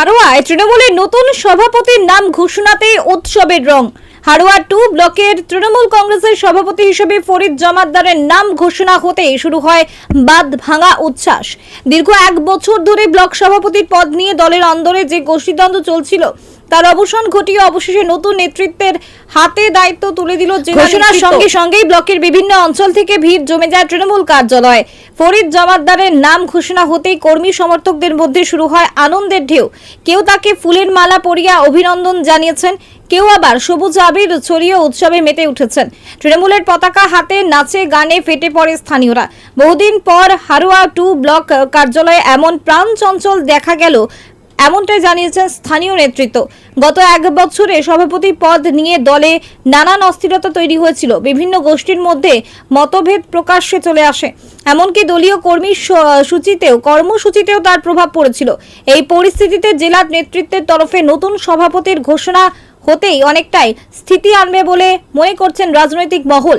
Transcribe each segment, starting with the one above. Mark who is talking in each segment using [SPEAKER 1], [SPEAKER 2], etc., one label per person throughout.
[SPEAKER 1] হারোয়ায় তৃণমূলের নতুন সভাপতির নাম ঘোষণাতে উৎসবের রং। হারোয়া টু ব্লকের তৃণমূল কংগ্রেসের সভাপতি হিসেবে ফরিদ জমাদ্দারের নাম ঘোষণা হতে শুরু হয় বাদ ভাঙা উচ্ছ্বাস। দীর্ঘ এক বছর ধরে ব্লক সভাপতির পদ নিয়ে দলের অন্দরে যে গোষ্ঠীদ্বন্দ্ব চলছিল তার অবসান ঘটিয়ে অবশেষে নতুন নেতৃত্বের হাতে দায়িত্ব তুলে দিল ঘোষণার সঙ্গে সঙ্গেই ব্লকের বিভিন্ন অঞ্চল থেকে ভিড় জমে যায় তৃণমূল কার্যালয়ে। ফরিদ জমাদ্দারের নাম ঘোষণা হতেই কর্মী সমর্থকদের মধ্যে শুরু হয় আনন্দের ঢেউ। কেউ তাকে ফুলের মালা পরিয়া অভিনন্দন জানিয়েছেন কেউ আবার সবুজ আবির ছড়িয়ে উৎসবে মেতে উঠেছেন। তৃণমূলের পতাকা হাতে নাচে গানে ফেটে পড়ে স্থানীয়রা। বহুদিন পর হারুয়া টু ব্লক কার্যালয়ে এমন প্রাণ চঞ্চল দেখা গেল, এমনটাই জানিয়েছেন স্থানীয় নেতৃত্ব। গত এক বছরে সভাপতি পদ নিয়ে দলে নানান অস্থিরতা তৈরি হয়েছিল। বিভিন্ন গোষ্ঠীর মধ্যে মতভেদ প্রকাশ্যে চলে আসে। এমনকি দলীয় কর্মী সূচিতেও, কর্মসূচিতেও তার প্রভাব পড়েছিল। এই পরিস্থিতিতে জেলার নেতৃত্বের তরফে নতুন সভাপতির ঘোষণা হতেই অনেকটাই স্থিতি আনবে বলে মনে করছেন রাজনৈতিক মহল।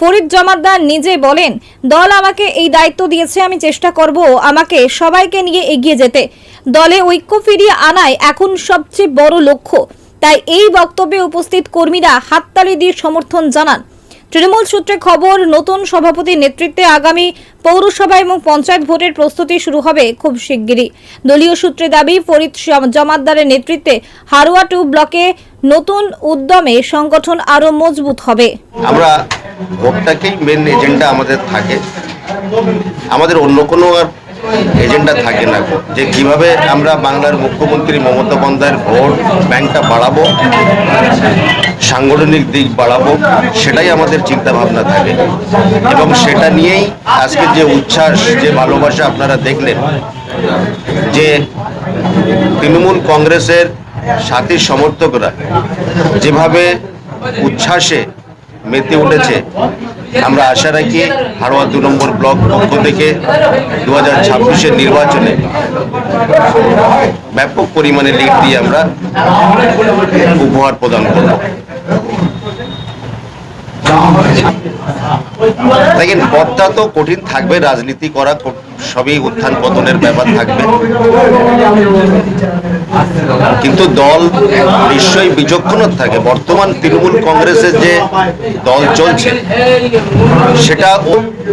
[SPEAKER 1] ফরিদ জমাদ্দার নিজে বলেন, দল আমাকে এই দায়িত্ব দিয়েছে, আমি চেষ্টা করব আমাকে সবাইকে নিয়ে এগিয়ে যেতে। দলে ঐক্য ফিরিয়ে আনাই এখন সবচেয়ে বড় লক্ষ্য। তাই এই বক্তব্যে উপস্থিত কর্মীরা হাততালি দিয়ে সমর্থন জানান। তৃণমূল সূত্রে খবর, নতুন সভাপতির নেতৃত্বে আগামী পৌরসভা এবং পঞ্চায়েত ভোটের প্রস্তুতি শুরু হবে খুব শিগগিরই। দলীয় সূত্রে দাবি, ফরিদ জম- জমাদ্দারের নেতৃত্বে হারোয়া টু ব্লকে নতুন উদ্যমে সংগঠন আরও মজবুত হবে।
[SPEAKER 2] আমরা ভোটটাকেই মেন এজেন্ডা আমাদের থাকে। আমাদের অন্য কোনো আর এজেন্ডা থাকে না। যে কীভাবে আমরা বাংলার মুখ্যমন্ত্রী মমতা বন্দ্যোপাধ্যায়ের ভোট ব্যাংকটা বাড়াবো, সাংগঠনিক দিক বাড়াবো, সেটাই আমাদের চিন্তা ভাবনা থাকে। এবং সেটা নিয়েই আজকে যে উচ্ছ্বাস, যে ভালোবাসা আপনারা দেখলেন, যে তৃণমূল কংগ্রেসের সাথী সমর্থকরা যেভাবে উচ্ছ্বাসে মেতে উঠেছে, আমরা আশা রাখি হারোয়া দু নম্বর ব্লক পক্ষ থেকে দু হাজার ছাব্বিশের নির্বাচনে ব্যাপক পরিমাণে লিড দিয়ে আমরা উপহার প্রদান করব। দেখেন, পথটা তো কঠিন থাকবে, রাজনীতি করা সবই উত্থান পতনের ব্যাপার থাকবে। কিন্তু দল নিশ্চয়ই বিচক্ষণ থাকে। বর্তমান তৃণমূল কংগ্রেসের যে দল চলছে, সেটা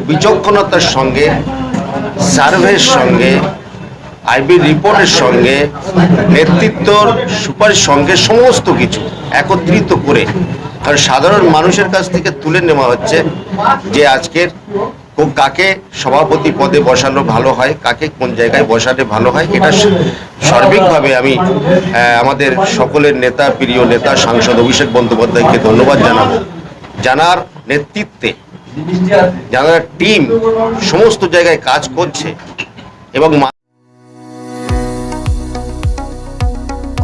[SPEAKER 2] বিচক্ষণতার সঙ্গে, সার্ভের সঙ্গে, আইবি রিপোর্টের সঙ্গে, নেতৃত্বর সুপারিশ সঙ্গে সমস্ত কিছু একত্রিত করে কারণ সাধারণ মানুষের কাছ থেকে তুলে নেওয়া হচ্ছে যে আজকের কাকে সভাপতি পদে বসানো ভালো হয়, কাকে কোন জায়গায় বসালে ভালো হয়, এটা সার্বিকভাবে আমি আমাদের সকলের নেতা, প্রিয় নেতা, সাংসদ অভিষেক বন্দ্যোপাধ্যায়কে ধন্যবাদ জানাব। জানার নেতৃত্বে যারা টিম সমস্ত জায়গায় কাজ করছে এবং